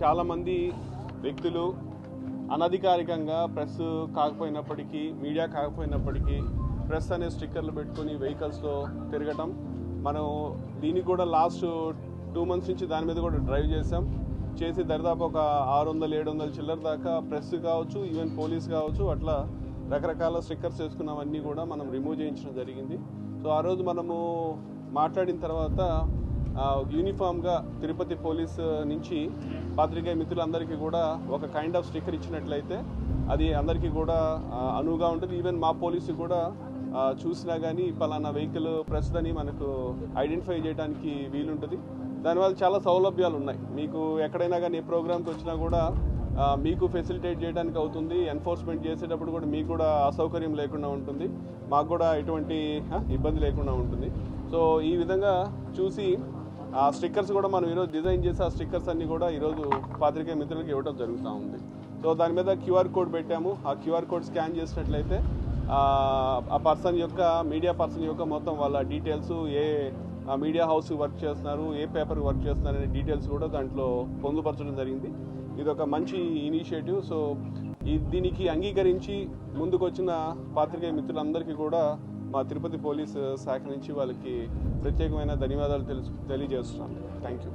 చాలామంది వ్యక్తులు అనధికారికంగా ప్రెస్ కాకపోయినప్పటికీ మీడియా కాకపోయినప్పటికీ ప్రెస్ అనే స్టిక్కర్లు పెట్టుకొని వెహికల్స్లో తిరగటం. మనం దీనికి కూడా లాస్ట్ టూ మంత్స్ నుంచి దాని మీద కూడా డ్రైవ్ చేసాం చేసి దరిదాపు ఒక ఆరు వందలు ఏడు వందల చిల్లర దాకా ప్రెస్ కావచ్చు ఈవెన్ పోలీస్ కావచ్చు అట్లా రకరకాల స్టిక్కర్స్ వేసుకున్నవన్నీ కూడా మనం రిమూవ్ చేయించడం జరిగింది. సో ఆ రోజు మనము మాట్లాడిన తర్వాత యూనిఫామ్గా తిరుపతి పోలీస్ నుంచి పాత్రికేయ మిత్రులందరికీ కూడా ఒక కైండ్ ఆఫ్ స్టిక్కర్ ఇచ్చినట్లయితే అది అందరికీ కూడా అనువుగా ఉంటుంది. ఈవెన్ మా పోలీసు కూడా చూసినా కానీ పలానా వెహికల్ ప్రస్తుతని మనకు ఐడెంటిఫై చేయడానికి వీలుంటుంది. దానివల్ల చాలా సౌలభ్యాలు ఉన్నాయి. మీకు ఎక్కడైనా కానీ ఏ ప్రోగ్రామ్కి వచ్చినా కూడా మీకు ఫెసిలిటేట్ చేయడానికి అవుతుంది. ఎన్ఫోర్స్మెంట్ చేసేటప్పుడు కూడా మీకు కూడా అసౌకర్యం లేకుండా ఉంటుంది. మాకు కూడా ఎటువంటి ఇబ్బంది లేకుండా ఉంటుంది. సో ఈ విధంగా చూసి ఆ స్టిక్కర్స్ కూడా మనం ఈరోజు డిజైన్ చేసి ఆ స్టిక్కర్స్ అన్ని కూడా ఈరోజు పాత్రికేయ మిత్రులకు ఇవ్వడం జరుగుతూ ఉంది. సో దాని మీద క్యూఆర్ కోడ్ పెట్టాము. ఆ క్యూఆర్ కోడ్ స్కాన్ చేసినట్లయితే ఆ, పర్సన్ యొక్క మీడియా పర్సన్ యొక్క మొత్తం వాళ్ళ డీటెయిల్స్ ఏ మీడియా హౌస్ వర్క్ చేస్తున్నారు ఏ పేపర్ వర్క్ చేస్తున్నారు అనే డీటెయిల్స్ కూడా దాంట్లో పొందుపరచడం జరిగింది. ఇది ఒక మంచి ఇనిషియేటివ్. సో ఈ దీనికి అంగీకరించి ముందుకొచ్చిన పాత్రికేయ మిత్రులందరికీ కూడా మా తిరుపతి పోలీస్ శాఖ నుంచి వాళ్ళకి ప్రత్యేకమైన ధన్యవాదాలు తెలుసు తెలియజేస్తున్నాను థ్యాంక్ యూ